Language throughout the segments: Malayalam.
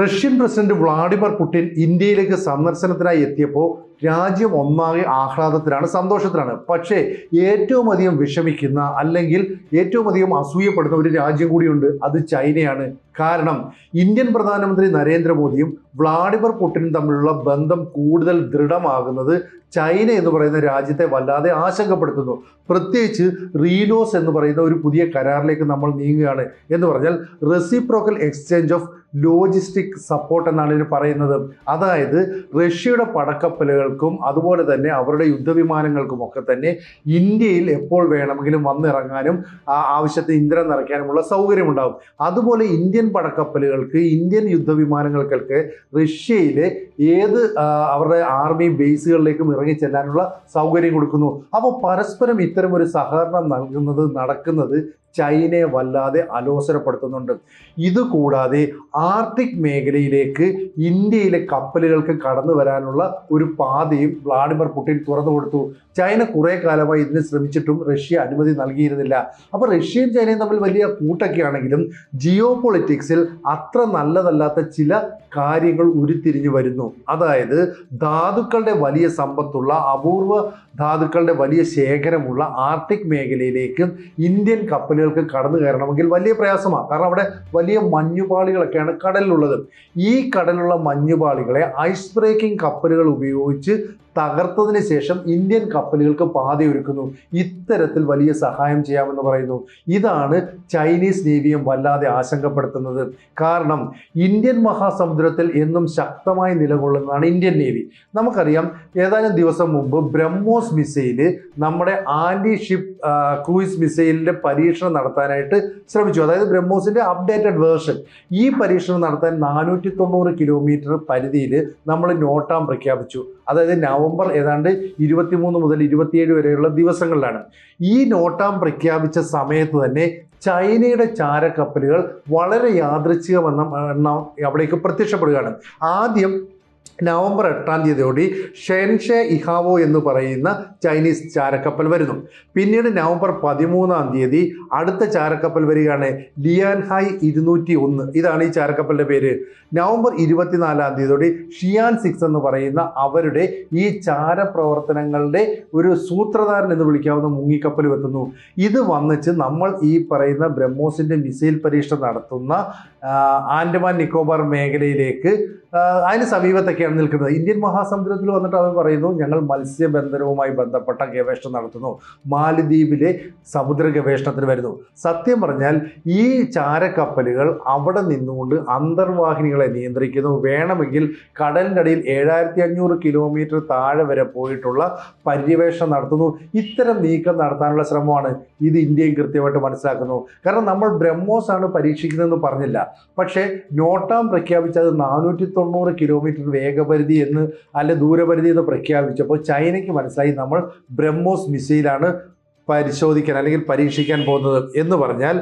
റഷ്യൻ പ്രസിഡന്റ് വ്ളാഡിമിർ പുടിൻ ഇന്ത്യയിലേക്ക് സന്ദർശനത്തിനായി എത്തിയപ്പോൾ രാജ്യം ഒന്നാകെ ആഹ്ലാദത്തിലാണ് സന്തോഷത്തിലാണ്. പക്ഷേ ഏറ്റവും അധികം വിഷമിക്കുന്ന അല്ലെങ്കിൽ ഏറ്റവും അധികം അസൂയപ്പെടുന്ന ഒരു രാജ്യം കൂടിയുണ്ട് അത് ചൈനയാണ്. കാരണം ഇന്ത്യൻ പ്രധാനമന്ത്രി നരേന്ദ്രമോദിയും വ്ളാഡിമിർ പുടിനും തമ്മിലുള്ള ബന്ധം കൂടുതൽ ദൃഢമാകുന്നത് ചൈന എന്ന് പറയുന്ന രാജ്യത്തെ വല്ലാതെ ആശങ്കപ്പെടുത്തുന്നു. പ്രത്യേകിച്ച് റീനോസ് എന്ന് പറയുന്ന ഒരു പുതിയ കരാറിലേക്ക് നമ്മൾ നീങ്ങുകയാണ് എന്ന് പറഞ്ഞാൽ reciprocal exchange of logistic support എന്നാണ് ഇതിന് പറയുന്നത്. അതായത് റഷ്യയുടെ പടക്കപ്പലുകൾക്കും അതുപോലെ തന്നെ അവരുടെ യുദ്ധവിമാനങ്ങൾക്കും ഒക്കെ തന്നെ ഇന്ത്യയിൽ എപ്പോൾ വേണമെങ്കിലും വന്നിറങ്ങാനും ആവശ്യത്തിന് ഇന്ധനം നിറയ്ക്കാനുമുള്ള സൗകര്യമുണ്ടാകും. അതുപോലെ ഇന്ത്യൻ പടക്കപ്പലുകൾക്ക് ഇന്ത്യൻ യുദ്ധവിമാനങ്ങൾക്കൊക്കെ റഷ്യയിലെ ഏത് അവരുടെ ആർമി ബേസുകളിലേക്കും ഇറങ്ങി ചെല്ലാനുള്ള സൗകര്യം കൊടുക്കുന്നു. അപ്പോൾ പരസ്പരം ഇത്തരം ഒരു സഹകരണം നൽകുന്നത് നടക്കുന്നത് ചൈനയെ വല്ലാതെ അലോസരപ്പെടുത്തുന്നുണ്ട്. ഇതുകൂടാതെ ആർട്ടിക് മേഖലയിലേക്ക് ഇന്ത്യയിലെ കപ്പലുകൾക്ക് കടന്നു വരാനുള്ള ഒരു പാതയും വ്ളാഡിമിർ പുടിൻ തുറന്നു കൊടുത്തു. ചൈന കുറേ കാലമായി ഇതിന് ശ്രമിച്ചിട്ടും റഷ്യ അനുമതി നൽകിയിരുന്നില്ല. അപ്പോൾ റഷ്യയും ചൈനയും തമ്മിൽ വലിയ കൂട്ടൊക്കെ ആണെങ്കിലും ജിയോ പൊളിറ്റിക്സിൽ അത്ര നല്ലതല്ലാത്ത ചില കാര്യങ്ങൾ ഉരുത്തിരിഞ്ഞു വരുന്നു. അതായത് ധാതുക്കളുടെ വലിയ സമ്പത്തുള്ള അപൂർവ ധാതുക്കളുടെ വലിയ ശേഖരമുള്ള ആർട്ടിക് മേഖലയിലേക്ക് ഇന്ത്യൻ കപ്പലുകൾക്ക് കടന്നു കയറണമെങ്കിൽ വലിയ പ്രയാസമാണ്. കാരണം അവിടെ വലിയ മഞ്ഞുപാളികളൊക്കെയാണ് കടലിലുള്ളത്. ഈ കടലിലുള്ള മഞ്ഞുപാളികളെ ഐസ് ബ്രേക്കിംഗ് കപ്പലുകൾ ഉപയോഗിച്ച് തകർത്തതിന് ശേഷം ഇന്ത്യൻ കപ്പലുകൾക്ക് പാതയൊരുക്കുന്നു. ഇത്തരത്തിൽ വലിയ സഹായം ചെയ്യാമെന്ന് പറയുന്നു. ഇതാണ് ചൈനീസ് നേവിയും വല്ലാതെ ആശങ്കപ്പെടുത്തുന്നത്. കാരണം ഇന്ത്യൻ മഹാസമുദ്രത്തിൽ എന്നും ശക്തമായി നിലകൊള്ളുന്നതാണ് ഇന്ത്യൻ നേവി. നമുക്കറിയാം ഏതാനും ദിവസം മുമ്പ് ബ്രഹ്മോസ് മിസൈൽ നമ്മുടെ ആന്റി ഷിപ്പ് ക്രൂയിസ് മിസൈലിന്റെ പരീക്ഷണം നടത്താനായിട്ട് ശ്രമിച്ചു. അതായത് ബ്രഹ്മോസിന്റെ അപ്ഡേറ്റഡ് വേർഷൻ ഈ പരീക്ഷണം നടത്താൻ നാനൂറ്റി തൊണ്ണൂറ് കിലോമീറ്റർ പരിധിയിൽ നമ്മൾ നോട്ടാം പ്രഖ്യാപിച്ചു. അതായത് നവംബർ ഏതാണ്ട് ഇരുപത്തിമൂന്ന് മുതൽ ഇരുപത്തിയേഴ് വരെയുള്ള ദിവസങ്ങളിലാണ്. ഈ നോട്ടാം പ്രഖ്യാപിച്ച സമയത്ത് തന്നെ ചൈനയുടെ ചാരക്കപ്പലുകൾ വളരെ യാദൃച്ഛികമെന്ന അവിടേക്ക് പ്രത്യക്ഷപ്പെടുകയാണ്. ആദ്യം നവംബർ എട്ടാം തീയതിയോടി ഷെൻഷെ ഇഹാവോ എന്ന് പറയുന്ന ചൈനീസ് ചാരക്കപ്പൽ വരുന്നു. പിന്നീട് നവംബർ പതിമൂന്നാം തീയതി അടുത്ത ചാരക്കപ്പൽ വരികയാണ് ലിയാൻഹായ് ഇരുന്നൂറ്റി ഒന്ന് ഇതാണ് ഈ ചാരക്കപ്പലിന്റെ പേര്. നവംബർ ഇരുപത്തിനാലാം തീയതിയോടി ഷിയാൻ സിക്സ് എന്ന് പറയുന്ന അവരുടെ ഈ ചാരപ്രവർത്തനങ്ങളുടെ ഒരു സൂത്രധാരൻ എന്ന് വിളിക്കാവുന്ന മുങ്ങിക്കപ്പൽ എത്തുന്നു. ഇത് വന്നിച്ച് നമ്മൾ ഈ പറയുന്ന ബ്രഹ്മോസിന്റെ മിസൈൽ പരീക്ഷ നടത്തുന്ന ആൻഡമാൻ നിക്കോബാർ മേഖലയിലേക്ക് അതിന് അതിന് സമീപത്തൊക്കെയാണ് നിൽക്കുന്നത്. ഇന്ത്യൻ മഹാസമുദ്രത്തിൽ വന്നിട്ട് അവർ പറയുന്നു ഞങ്ങൾ മത്സ്യബന്ധനവുമായി ബന്ധപ്പെട്ട ഗവേഷണം നടത്തുന്നു. മാലിദ്വീപിലെ സമുദ്ര ഗവേഷണത്തിന് വരുന്നു. സത്യം പറഞ്ഞാൽ ഈ ചാരക്കപ്പലുകൾ അവിടെ നിന്നുകൊണ്ട് അന്തർവാഹിനികളെ നിയന്ത്രിക്കുന്നു. വേണമെങ്കിൽ കടലിനടിയിൽ ഏഴായിരത്തി അഞ്ഞൂറ് കിലോമീറ്റർ താഴെ വരെ പോയിട്ടുള്ള പര്യവേഷണം നടത്തുന്നു. ഇത്തരം നീക്കം നടത്താനുള്ള ശ്രമമാണ് ഇത് ഇന്ത്യയും കൃത്യമായിട്ട് മനസ്സിലാക്കുന്നു. കാരണം നമ്മൾ ബ്രഹ്മോസ് ആണ് പരീക്ഷിക്കുന്നതെന്ന് പറഞ്ഞില്ല. പക്ഷേ നോട്ടാം പ്രഖ്യാപിച്ചത് നാനൂറ്റി തൊണ്ണൂറ് കിലോമീറ്റർ വേഗപരിധി എന്ന് അല്ലെ ദൂരപരിധി എന്ന് പ്രഖ്യാപിച്ചപ്പോൾ ചൈനയ്ക്ക് മനസ്സിലായി നമ്മൾ ബ്രഹ്മോസ് മിസൈലാണ് പരിശോധിക്കാൻ അല്ലെങ്കിൽ പരീക്ഷിക്കാൻ പോകുന്നത് എന്ന് പറഞ്ഞാൽ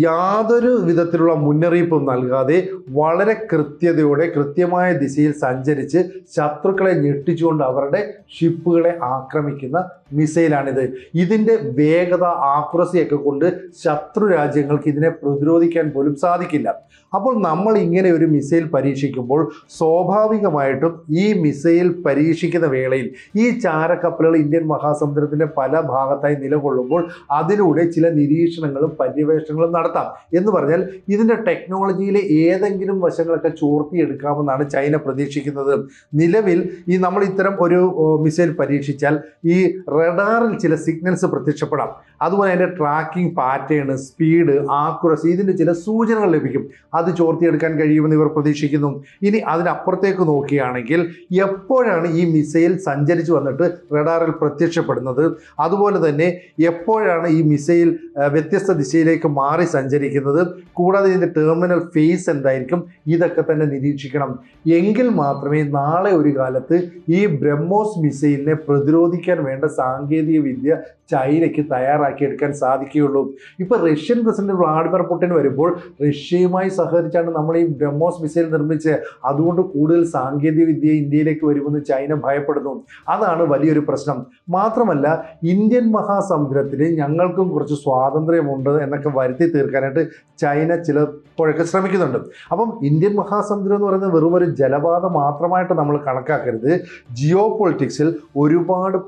യാതൊരു വിധത്തിലുള്ള മുന്നറിയിപ്പും നൽകാതെ വളരെ കൃത്യതയോടെ കൃത്യമായ ദിശയിൽ സഞ്ചരിച്ച് ശത്രുക്കളെ ഞെട്ടിച്ചുകൊണ്ട് അവരുടെ ഷിപ്പുകളെ ആക്രമിക്കുന്ന മിസൈലാണിത്. ഇതിന്റെ വേഗത ആക്യുറസിയൊക്കെ കൊണ്ട് ശത്രു രാജ്യങ്ങൾക്ക് ഇതിനെ പ്രതിരോധിക്കാൻ പോലും സാധിക്കില്ല. അപ്പോൾ നമ്മൾ ഇങ്ങനെ ഒരു മിസൈൽ പരീക്ഷിക്കുമ്പോൾ സ്വാഭാവികമായിട്ടും ഈ മിസൈൽ പരീക്ഷിക്കുന്ന വേളയിൽ ഈ ചാരക്കപ്പലുകൾ ഇന്ത്യൻ മഹാസമുദ്രത്തിന്റെ പല ഭാഗത്തായി നിലകൊള്ളുമ്പോൾ അതിലൂടെ ചില നിരീക്ഷണങ്ങളും പര്യവേഷണങ്ങളും നടത്താം. എന്ന് പറഞ്ഞാൽ ഇതിന്റെ ടെക്നോളജിയിലെ ഏതെങ്കിലും വശങ്ങളൊക്കെ ചോർത്തിയെടുക്കാമെന്നാണ് ചൈന പ്രതീക്ഷിക്കുന്നത്. നിലവിൽ ഈ നമ്മൾ ഇത്തരം ഒരു മിസൈൽ പരീക്ഷിച്ചാൽ ഈ റഡാറിൽ ചില സിഗ്നൽസ് പ്രത്യക്ഷപ്പെടാം. അതുപോലെ അതിന്റെ ട്രാക്കിംഗ് പാറ്റേൺ സ്പീഡ് ആക്യുറസി ഇതിന്റെ ചില സൂചനകൾ ലഭിക്കും. അത് ചോർത്തിയെടുക്കാൻ കഴിയുമെന്ന് ഇവർ പ്രതീക്ഷിക്കുന്നു. ഇനി അതിനപ്പുറത്തേക്ക് നോക്കുകയാണെങ്കിൽ എപ്പോഴാണ് ഈ മിസൈൽ സഞ്ചരിച്ചു വന്നിട്ട് റഡാറിൽ പ്രത്യക്ഷപ്പെടുന്നത്? അതുപോലെ തന്നെ എപ്പോഴാണ് ഈ മിസൈൽ വ്യത്യസ്ത ദിശയിലേക്ക് മാറി സഞ്ചരിക്കുന്നത്? കൂടാതെ ഇതിന്റെ ടെർമിനൽ ഫേസ് എന്തായിരിക്കും? ഇതൊക്കെ തന്നെ നിരീക്ഷിക്കണം. എങ്കിൽ മാത്രമേ നാളെ ഒരു കാലത്ത് ഈ ബ്രഹ്മോസ് മിസൈലിനെ പ്രതിരോധിക്കാൻ വേണ്ട സാങ്കേതിക വിദ്യ ചൈനയ്ക്ക് തയ്യാറാക്കിയെടുക്കാൻ സാധിക്കുകയുള്ളൂ. ഇപ്പൊ റഷ്യൻ പ്രസിഡന്റ് വ്ളാഡിമിർ പുടിൻ വരുമ്പോൾ റഷ്യയുമായി സഹകരിച്ചാണ് നമ്മൾ ഈ ബ്രഹ്മോസ് മിസൈൽ നിർമ്മിച്ച് അതുകൊണ്ട് കൂടുതൽ സാങ്കേതിക വിദ്യ ഇന്ത്യയിലേക്ക് വരുമെന്ന് ചൈന ഭയപ്പെടുന്നു. അതാണ് വലിയൊരു പ്രശ്നം. മാത്രമല്ല ഇന്ത്യൻ മഹാസമുദ്രത്തിൽ ഞങ്ങൾക്കും കുറച്ച് സ്വാതന്ത്ര്യമുണ്ട് എന്നൊക്കെ വരുത്തി തീർക്കാനായിട്ട് ചൈന ചിലപ്പോഴൊക്കെ ശ്രമിക്കുന്നുണ്ട്. അപ്പം ഇന്ത്യൻ മഹാസമുദ്രം എന്ന് പറയുന്നത് വെറും ഒരു ജലപാത മാത്രമായിട്ട് നമ്മൾ കണക്കാക്കരുത്. ജിയോ പൊളിറ്റിക്സിൽ ഒരുപാട്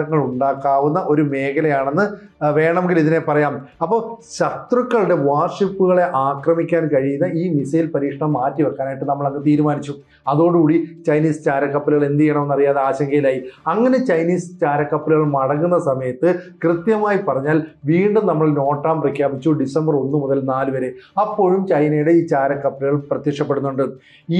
പ്രത്യാഘാതങ്ങൾ ഉണ്ടാക്കാവുന്ന ഒരു മേഖലയാണെന്ന് വേണമെങ്കിൽ ഇതിനെ പറയാം. അപ്പോൾ ശത്രുക്കളുടെ വാർഷിപ്പുകളെ ആക്രമിക്കാൻ കഴിയുന്ന ഈ മിസൈൽ പരീക്ഷണം മാറ്റിവെക്കാനായിട്ട് നമ്മൾ അങ്ങ് തീരുമാനിച്ചു. അതോടുകൂടി ചൈനീസ് ചാരക്കപ്പലുകൾ എന്ത് ചെയ്യണമെന്ന് അറിയാതെ ആശങ്കയിലായി. അങ്ങനെ ചൈനീസ് ചാരക്കപ്പലുകൾ മടങ്ങുന്ന സമയത്ത് കൃത്യമായി പറഞ്ഞാൽ വീണ്ടും നമ്മൾ നോട്ടാം പ്രഖ്യാപിച്ചു ഡിസംബർ ഒന്ന് മുതൽ നാല് വരെ. അപ്പോഴും ചൈനയുടെ ഈ ചാരക്കപ്പലുകൾ പ്രത്യക്ഷപ്പെടുന്നുണ്ട്.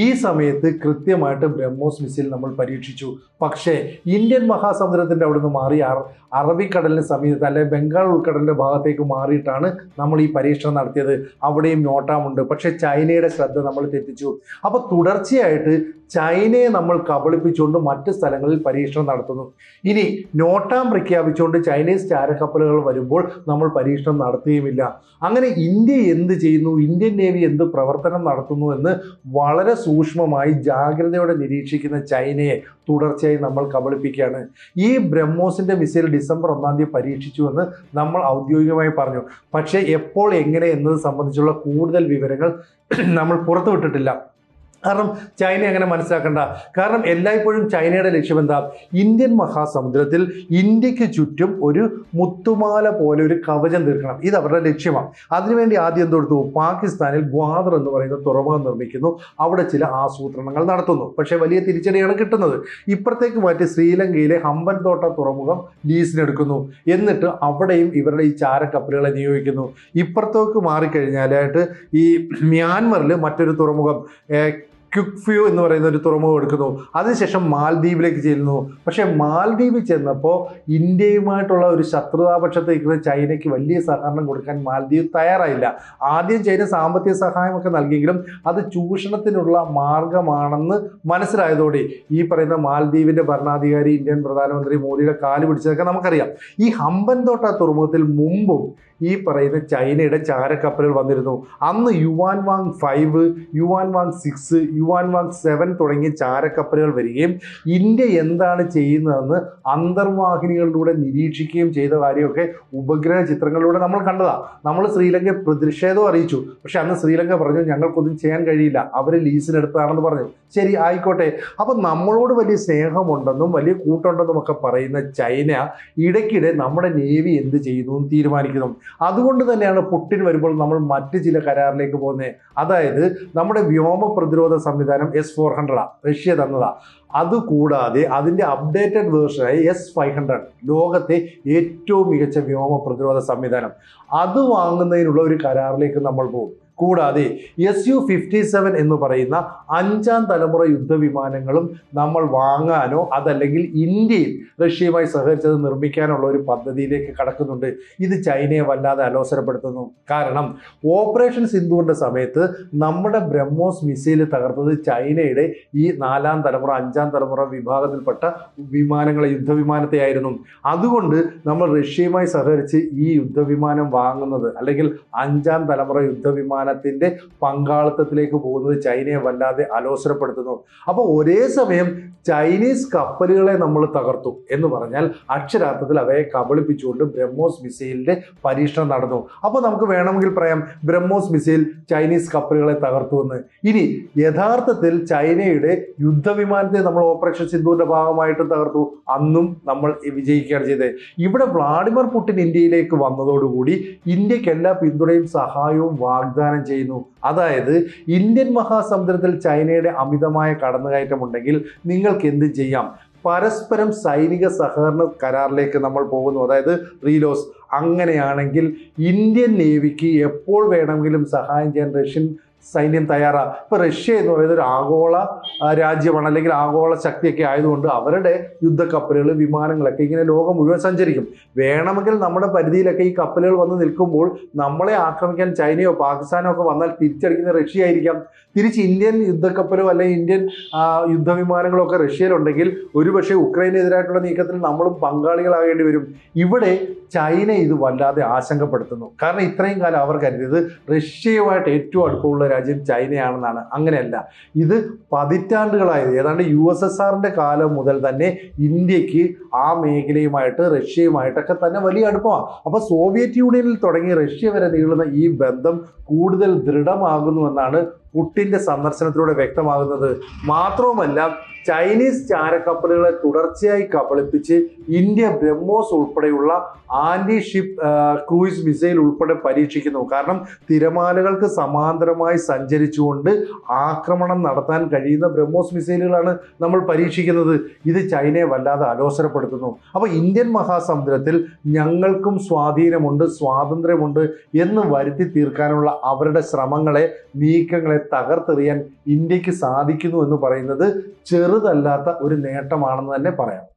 ഈ സമയത്ത് കൃത്യമായിട്ട് ബ്രഹ്മോസ് മിസൈൽ നമ്മൾ പരീക്ഷിച്ചു. പക്ഷേ ഇന്ത്യൻ മഹാസമുദ്രത്തിന്റെ അവിടുന്ന് മാറി അറ- അറബിക്കടലിന് സമീപത്ത് അല്ലെ ബംഗാൾ ഉൾക്കടലിന്റെ ഭാഗത്തേക്ക് മാറിയിട്ടാണ് നമ്മൾ ഈ പരീക്ഷണം നടത്തിയത്. അവിടെയും നോട്ടാമുണ്ട്. പക്ഷേ ചൈനയുടെ ശ്രദ്ധ നമ്മൾ തെറ്റിച്ചു. അപ്പോൾ തുടർച്ചയായിട്ട് ചൈനയെ നമ്മൾ കബളിപ്പിച്ചുകൊണ്ട് മറ്റ് സ്ഥലങ്ങളിൽ പരീക്ഷണം നടത്തുന്നു. ഇനി നോട്ടാം പ്രഖ്യാപിച്ചുകൊണ്ട് ചൈനീസ് ചാരക്കപ്പലുകൾ വരുമ്പോൾ നമ്മൾ പരീക്ഷണം നടത്തുകയുമില്ല അങ്ങനെ ഇന്ത്യ എന്ത് ചെയ്യുന്നു? ഇന്ത്യൻ നേവി എന്ത് പ്രവർത്തനം നടത്തുന്നു എന്ന് വളരെ സൂക്ഷ്മമായി ജാഗ്രതയോടെ നിരീക്ഷിക്കുന്ന ചൈനയെ തുടർച്ചയായി നമ്മൾ കബളിപ്പിക്കുകയാണ്. ഈ ബ്രഹ്മോസിന്റെ മിസൈൽ ഡിസംബർ ഒന്നാം തീയതി പരീക്ഷിച്ചു എന്ന് നമ്മൾ ഔദ്യോഗികമായി പറഞ്ഞു. പക്ഷേ എപ്പോൾ എങ്ങനെ എന്നത് സംബന്ധിച്ചുള്ള കൂടുതൽ വിവരങ്ങൾ നമ്മൾ പുറത്തുവിട്ടിട്ടില്ല. കാരണം ചൈന അങ്ങനെ മനസ്സിലാക്കണ്ട. കാരണം എല്ലായ്പ്പോഴും ചൈനയുടെ ലക്ഷ്യം എന്താ? ഇന്ത്യൻ മഹാസമുദ്രത്തിൽ ഇന്ത്യയ്ക്ക് ചുറ്റും ഒരു മുത്തുമാല പോലെ ഒരു കവചം തീർക്കണം. ഇത് അവരുടെ ലക്ഷ്യമാണ്. അതിനുവേണ്ടി ആദ്യം എന്തെടുത്തു പാകിസ്ഥാനിൽ ഗ്വാദർ എന്ന് പറയുന്ന തുറമുഖം നിർമ്മിക്കുന്നു. അവിടെ ചില ആസൂത്രണങ്ങൾ നടത്തുന്നു. പക്ഷേ വലിയ തിരിച്ചടിയാണ് കിട്ടുന്നത്. ഇപ്പുറത്തേക്ക് മാറ്റി ശ്രീലങ്കയിലെ ഹമ്പൻതോട്ട തുറമുഖം ലീസിനെടുക്കുന്നു. എന്നിട്ട് അവിടെയും ഇവരുടെ ഈ ചാരക്കപ്പലുകളെ നിയോഗിക്കുന്നു. ഇപ്പുറത്തേക്ക് മാറിക്കഴിഞ്ഞാലായിട്ട് ഈ മ്യാൻമറിൽ മറ്റൊരു തുറമുഖം ക്വിക്ക് ഫ്യൂ എന്ന് പറയുന്ന ഒരു തുറമുഖം എടുക്കുന്നു. അതിനുശേഷം മാൽദ്വീപിലേക്ക് ചെല്ലുന്നു. പക്ഷേ മാൽദ്വീപിൽ ചെന്നപ്പോൾ ഇന്ത്യയുമായിട്ടുള്ള ഒരു ശത്രുതാപക്ഷത്തേക്ക് ചൈനയ്ക്ക് വലിയ സഹകരണം കൊടുക്കാൻ മാൽദ്വീപ് തയ്യാറായില്ല. ആദ്യം ചൈന സാമ്പത്തിക സഹായമൊക്കെ നൽകിയെങ്കിലും അത് ചൂഷണത്തിനുള്ള മാർഗമാണെന്ന് മനസ്സിലായതോടെ ഈ പറയുന്ന മാൽദ്വീപിന്റെ ഭരണാധികാരി ഇന്ത്യൻ പ്രധാനമന്ത്രി മോദിയുടെ കാൽ പിടിച്ചതൊക്കെ നമുക്കറിയാം. ഈ ഹമ്പൻതോട്ട തുറമുഖത്തിൽ മുമ്പും ഈ പറയുന്ന ചൈനയുടെ ചാരക്കപ്പലുകൾ വന്നിരുന്നു. അന്ന് Yuan Wang five Yuan Wang six Yuan Wang seven തുടങ്ങിയ ചാരക്കപ്പലുകൾ വരികയും ഇന്ത്യ എന്താണ് ചെയ്യുന്നതെന്ന് അന്തർവാഹിനികളിലൂടെ നിരീക്ഷിക്കുകയും ചെയ്ത കാര്യമൊക്കെ ഉപഗ്രഹ ചിത്രങ്ങളിലൂടെ നമ്മൾ കണ്ടതാണ് നമ്മൾ ശ്രീലങ്ക പ്രതിഷേധം അറിയിച്ചു. പക്ഷെ അന്ന് ശ്രീലങ്ക പറഞ്ഞു ഞങ്ങൾക്കൊന്നും ചെയ്യാൻ കഴിയില്ല. അവർ ലീസിനെടുത്തതാണെന്ന് പറഞ്ഞു. ശരി ആയിക്കോട്ടെ. അപ്പം നമ്മളോട് വലിയ സ്നേഹമുണ്ടെന്നും വലിയ കൂട്ടുണ്ടെന്നും ഒക്കെ പറയുന്ന ചൈന ഇടയ്ക്കിടെ നമ്മുടെ നേവി എന്ത് ചെയ്യുന്നു എന്ന് തീരുമാനിക്കുന്നു. അതുകൊണ്ട് തന്നെയാണ് പുട്ടിൻ വരുമ്പോൾ നമ്മൾ മറ്റ് ചില കരാറിലേക്ക് പോകുന്നത്. അതായത് നമ്മുടെ വ്യോമ പ്രതിരോധ സംവിധാനം എസ് ഫോർ ഹൺഡ്രഡാണ് റഷ്യ തന്നതാ. അതുകൂടാതെ അതിന്റെ അപ്ഡേറ്റഡ് വേർഷനായി എസ് ഫൈവ് ഹൺഡ്രഡ് ലോകത്തെ ഏറ്റവും മികച്ച വ്യോമ പ്രതിരോധ സംവിധാനം. അത് വാങ്ങുന്നതിനുള്ള ഒരു കരാറിലേക്ക് നമ്മൾ പോകും. കൂടാതെ എസ് യു ഫിഫ്റ്റി സെവൻ എന്ന് പറയുന്ന അഞ്ചാം തലമുറ യുദ്ധവിമാനങ്ങളും നമ്മൾ വാങ്ങാനോ അതല്ലെങ്കിൽ ഇന്ത്യയിൽ റഷ്യയുമായി സഹകരിച്ചത് നിർമ്മിക്കാനുള്ള ഒരു പദ്ധതിയിലേക്ക് കടക്കുന്നുണ്ട്. ഇത് ചൈനയെ വല്ലാതെ അലോസരപ്പെടുത്തുന്നു. കാരണം ഓപ്പറേഷൻ സിന്ധുവിന്റെ സമയത്ത് നമ്മുടെ ബ്രഹ്മോസ് മിസൈൽ തകർത്തത് ചൈനയുടെ ഈ നാലാം തലമുറ അഞ്ചാം തലമുറ വിഭാഗത്തിൽപ്പെട്ട വിമാനങ്ങളെ യുദ്ധവിമാനത്തെ ആയിരുന്നു. അതുകൊണ്ട് നമ്മൾ റഷ്യയുമായി സഹകരിച്ച് ഈ യുദ്ധവിമാനം വാങ്ങുന്നത് അല്ലെങ്കിൽ അഞ്ചാം തലമുറ യുദ്ധവിമാനത്തിന്റെ പങ്കാളിത്തത്തിലേക്ക് പോകുന്നത് ചൈനയെ വല്ലാതെ അലോസരപ്പെടുത്തുന്നു. അപ്പോൾ ഒരേ സമയം ചൈനീസ് കപ്പലുകളെ നമ്മൾ തകർത്തു എന്ന് പറഞ്ഞാൽ അക്ഷരാർത്ഥത്തിൽ അവയെ കബളിപ്പിച്ചുകൊണ്ട് ബ്രഹ്മോസ് മിസൈലിന്റെ പരീക്ഷണം നടന്നു. അപ്പോൾ നമുക്ക് വേണമെങ്കിൽ പറയാം ബ്രഹ്മോസ് മിസൈൽ ചൈനീസ് കപ്പലുകളെ തകർത്തു എന്ന്. ഇനി യഥാർത്ഥത്തിൽ ചൈനയുടെ യുദ്ധവിമാനത്തെ നമ്മൾ ഓപ്പറേഷൻ സിന്ധുവിന്റെ ഭാഗമായിട്ട് തകർത്തു. അന്നും നമ്മൾ വിജയിക്കുകയാണ് ചെയ്തത്. ഇവിടെ വ്ളാഡിമിർ പുടിൻ ഇന്ത്യയിലേക്ക് വന്നതോടുകൂടി ഇന്ത്യയ്ക്ക് എല്ലാ പിന്തുണയും സഹായവും വാഗ്ദാനം ചെയ്യുന്നു. അതായത് ഇന്ത്യൻ മഹാസമുദ്രത്തിൽ ചൈനയുടെ അമിതമായ കടന്നുകയറ്റം ഉണ്ടെങ്കിൽ നിങ്ങൾക്ക് എന്ത് ചെയ്യാം? പരസ്പരം സൈനിക സഹകരണ കരാറിലേക്ക് നമ്മൾ പോകുന്നു. അതായത് റീലോസ്. അങ്ങനെയാണെങ്കിൽ ഇന്ത്യൻ നേവിക്ക് എപ്പോൾ വേണമെങ്കിലും സഹായം ചെയ്യാൻ റഷ്യൻ സൈന്യം തയ്യാറാണ് ഇപ്പോൾ റഷ്യ എന്ന് പറയുന്നത് ഒരു ആഗോള രാജ്യമാണ് അല്ലെങ്കിൽ ആഗോള ശക്തിയൊക്കെ ആയതുകൊണ്ട് അവരുടെ യുദ്ധക്കപ്പലുകൾ വിമാനങ്ങളൊക്കെ ഇങ്ങനെ ലോകം മുഴുവൻ സഞ്ചരിക്കും. വേണമെങ്കിൽ നമ്മുടെ പരിധിയിലൊക്കെ ഈ കപ്പലുകൾ വന്ന് നിൽക്കുമ്പോൾ നമ്മളെ ആക്രമിക്കാൻ ചൈനയോ പാകിസ്ഥാനോ ഒക്കെ വന്നാൽ തിരിച്ചടിക്കുന്ന റഷ്യ ആയിരിക്കാം തിരിച്ച് ഇന്ത്യൻ യുദ്ധക്കപ്പലോ അല്ലെങ്കിൽ ഇന്ത്യൻ യുദ്ധവിമാനങ്ങളോ ഒക്കെ റഷ്യയിലുണ്ടെങ്കിൽ ഒരുപക്ഷെ ഉക്രൈനെതിരായിട്ടുള്ള നീക്കത്തിൽ നമ്മളും പങ്കാളികളാകേണ്ടി വരും. ഇവിടെ ചൈന ഇത് വല്ലാതെ ആശങ്കപ്പെടുത്തുന്നു. കാരണം ഇത്രയും കാലം അവർ കരുതിയത് റഷ്യയുമായിട്ട് ഏറ്റവും അടുപ്പമുള്ള രാജ്യം ചൈനയാണെന്നാണ്. അങ്ങനെയല്ല. ഇത് പതിറ്റാണ്ടുകളായത് ഏതാണ്ട് യു എസ് എസ് ആറിന്റെ കാലം മുതൽ തന്നെ ഇന്ത്യയ്ക്ക് ആ മേഖലയുമായിട്ട് റഷ്യയുമായിട്ടൊക്കെ തന്നെ വലിയ അടുപ്പമാണ്. അപ്പോൾ സോവിയറ്റ് യൂണിയനിൽ തുടങ്ങി റഷ്യ വരെ നീളുന്ന ഈ ബന്ധം കൂടുതൽ ദൃഢമാകുന്നുവെന്നാണ് പുട്ടിന്റെ സന്ദർശനത്തിലൂടെ വ്യക്തമാകുന്നത്. മാത്രവുമല്ല ചൈനീസ് ചാരക്കപ്പലുകളെ തുടർച്ചയായി കബളിപ്പിച്ച് ഇന്ത്യ ബ്രഹ്മോസ് ഉൾപ്പെടെയുള്ള ആന്റി ഷിപ്പ് ക്രൂയിസ് മിസൈൽ ഉൾപ്പെടെ പരീക്ഷിക്കുന്നു. കാരണം തിരമാലകൾക്ക് സമാന്തരമായി സഞ്ചരിച്ചുകൊണ്ട് ആക്രമണം നടത്താൻ കഴിയുന്ന ബ്രഹ്മോസ് മിസൈലുകളാണ് നമ്മൾ പരീക്ഷിക്കുന്നത്. ഇത് ചൈനയെ വല്ലാതെ അലോസരപ്പെടുത്തുന്നു. അപ്പോൾ ഇന്ത്യൻ മഹാസമുദ്രത്തിൽ ഞങ്ങൾക്കും സ്വാധീനമുണ്ട് സ്വാതന്ത്ര്യമുണ്ട് എന്ന് വരുത്തി തീർക്കാനുള്ള അവരുടെ ശ്രമങ്ങളെ നീക്കങ്ങളെ തകർത്തെറിയാൻ ഇന്ത്യയ്ക്ക് സാധിക്കുന്നു എന്ന് പറയുന്നത് ചെറുതല്ലാത്ത ഒരു നേട്ടമാണെന്ന് തന്നെ പറയാം.